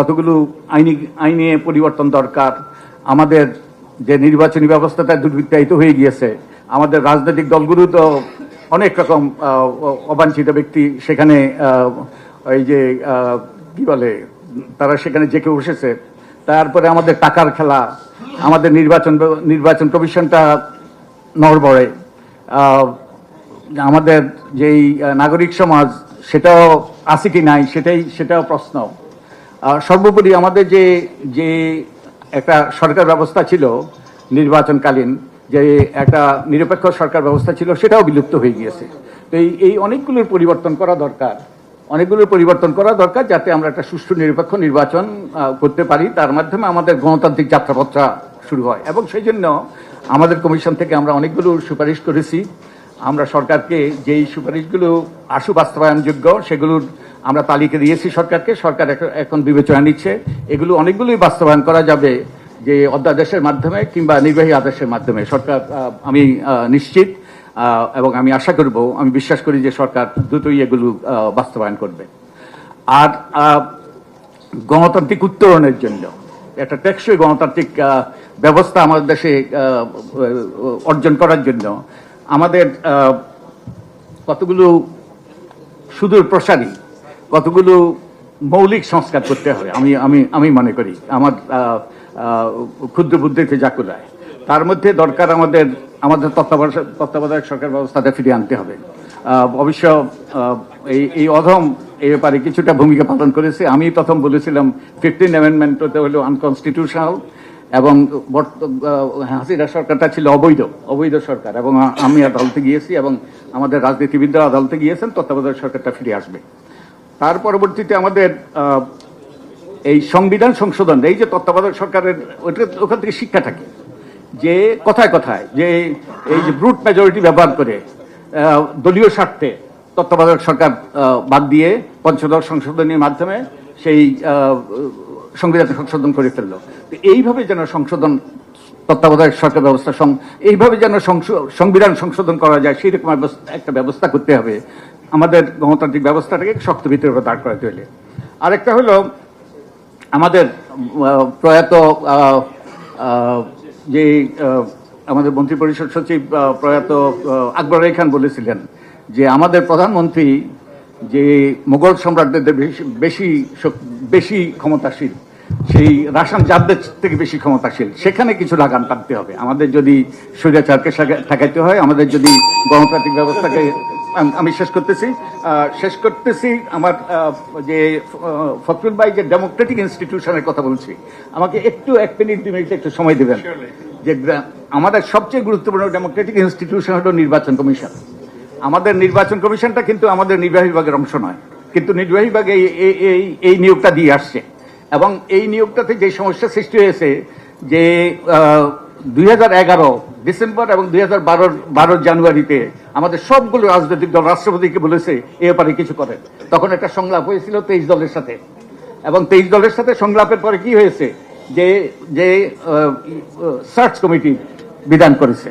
কতগুলো আইনি, আইনে পরিবর্তন দরকার? আমাদের যে নির্বাচনী ব্যবস্থাটা দুর্বৃত্তায়িত হয়ে গিয়েছে, আমাদের রাজনৈতিক দলগুলো তো অনেক রকম অবাঞ্ছিত ব্যক্তি সেখানে এই যে কি বলে, তারা সেখানে জেকে বসেছে। তারপরে আমাদের টাকার খেলা, আমাদের নির্বাচন নির্বাচন কমিশনটা নড়বড়ে। আমাদের যেই নাগরিক সমাজ, সেটাও আছে কি নাই, সেটাই, সেটাও প্রশ্ন। সর্বোপরি আমাদের যে যে একটা সরকার ব্যবস্থা ছিল নির্বাচনকালীন, যে একটা নিরপেক্ষ সরকার ব্যবস্থা ছিল, সেটাও বিলুপ্ত হয়ে গিয়েছে। তো এই এই অনেকগুলোর পরিবর্তন করা দরকার। অনেকগুলোর পরিবর্তন করা দরকার যাতে আমরা একটা সুষ্ঠু নিরপেক্ষ নির্বাচন করতে পারি। তার মাধ্যমে আমাদের গণতান্ত্রিক যাত্রাপত্রা শুরু হয়। এবং সেই জন্য আমাদের কমিশন থেকে আমরা অনেকগুলো সুপারিশ করেছি। আমরা সরকারকে যেই সুপারিশগুলো আশু বাস্তবায়নযোগ্য, সেগুলোর আমরা তালিকা দিয়েছি সরকারকে, সরকার এখন- বিবেচনা নিচ্ছে। এগুলো অনেকগুলোই বাস্তবায়ন করা যাবে যে অধ্যাদেশের মাধ্যমে কিংবা নির্বাহী আদেশের মাধ্যমে। সরকার আমি নিশ্চিত এবং আমি আশা করব, আমি বিশ্বাস করি যে সরকার দ্রুতই এগুলো বাস্তবায়ন করবে। আর গণতান্ত্রিক উত্তরণের জন্য একটা টেকসই গণতান্ত্রিক ব্যবস্থা আমাদের দেশে অর্জন করার জন্য আমাদের কতগুলো সুদূর প্রসারী কতগুলো মৌলিক সংস্কার করতে হবে, আমি আমি আমি মনে করি। আমার ক্ষুদ্র বুদ্ধিতে যা কুলায় তার মধ্যে দরকার আমাদের আমাদের তত্ত্বাবধায়ক তত্ত্বাবধায়ক সরকার ব্যবস্থাটা ফিরিয়ে আনতে হবে। অবশ্য এই এই অধম এই ব্যাপারে কিছুটা ভূমিকা পালন করেছে। আমি প্রথম বলেছিলাম, ফিফটিন অ্যামেন্ডমেন্ট হলো আনকনস্টিটিউশনাল এবং হাসিনা সরকারটা ছিল অবৈধ অবৈধ সরকার এবং আমি আদালতে গিয়েছি এবং আমাদের রাজনীতিবিদরা আদালতে গিয়েছেন, তত্ত্বাবধায়ক সরকারটা ফিরে আসবে। তার পরবর্তীতে আমাদের এই সংবিধান সংশোধন, এই যে তত্ত্বাবধায়ক সরকারের ওখান থেকে শিক্ষা থাকে। যে কথায় কথায়, যে এই যে ব্রুট মেজরিটি ব্যবহার করে দলীয় স্বার্থে তত্ত্বাবধায়ক সরকার বাদ দিয়ে পঞ্চদশ সংশোধনীর মাধ্যমে সেই সংবিধান সংশোধন করে ফেলল। তো এইভাবে যেন সংশোধন, তত্ত্বাবধায়ক সরকার ব্যবস্থা এইভাবে যেন সংবিধান সংশোধন করা যায় সেই রকম একটা ব্যবস্থা করতে হবে। আমাদের গণতান্ত্রিক ব্যবস্থাটাকে শক্ত ভিতরে দাঁড় করাতে হলে আরেকটা হলো, আমাদের প্রয়াত যে আমাদের মন্ত্রী পরিষদ সচিব প্রয়াত আকবর আলী খান বলেছিলেন যে আমাদের প্রধানমন্ত্রী যে মোগল সম্রাটদের বেশি বেশি ক্ষমতাশীল, সেই রাসান জাতদের থেকে বেশি ক্ষমতাশীল, সেখানে কিছু লাগান টানতে হবে। আমাদের যদি স্বৈরাচারকে ঠেকাইতে হয়, আমাদের যদি গণতান্ত্রিক ব্যবস্থাকে আম- শেষ করতেছি। শেষ করতেছি আমার যে ফখরুল ভাই যে ডেমোক্রেটিক ইনস্টিটিউশনের কথা বলছি আমাকে একটু এক মিনিট দুই মিনিট একটু সময় দেবেন। যে আমাদের সবচেয়ে গুরুত্বপূর্ণ ডেমোক্রেটিক ইনস্টিটিউশন হলো নির্বাচন কমিশন। আমাদের নির্বাচন কমিশনটা কিন্তু আমাদের নির্বাহী বিভাগের অংশ নয়। কিন্তু নির্বাহী বিভাগ এই এই- এই এই নিয়োগটা দিয়ে আসছে। এবং এই নিয়োগটাতে যে সমস্যা সৃষ্টি হয়েছে যে দুই হাজার এগারো ডিসেম্বর এবং দুই হাজার বারোর জানুয়ারিতে আমাদের সবগুলো রাজনৈতিক দল রাষ্ট্রপতিকে বলেছে, এ ব্যাপারে কিছু করেন। তখন একটা সংলাপ হয়েছিল তেইশ দলের সাথে। এবং তেইশ দলের সাথে সংলাপের পরে কি হয়েছে? যে যে সার্চ কমিটি বিধান করেছে।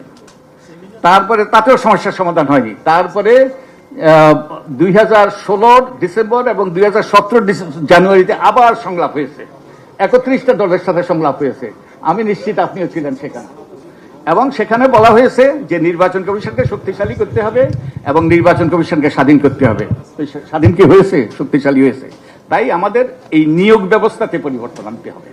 তারপরে তাতেও সমস্যার সমাধান হয়নি। তারপরে দুই হাজার ষোলোর ডিসেম্বর এবং দুই হাজার সতেরো জানুয়ারিতে আবার সংলাপ হয়েছে। একত্রিশটা দলের সাথে সংলাপ হয়েছে। আমি নিশ্চিত আপনিও ছিলেন সেখানে। এবং সেখানে বলা হয়েছে যে নির্বাচন কমিশনকে শক্তিশালী করতে হবে এবং নির্বাচন কমিশনকে স্বাধীন করতে হবে। স্বাধীন কি হয়েছে? শক্তিশালী হয়েছে। তাই আমাদের এই নিয়োগ ব্যবস্থাতে পরিবর্তন আনতে হবে।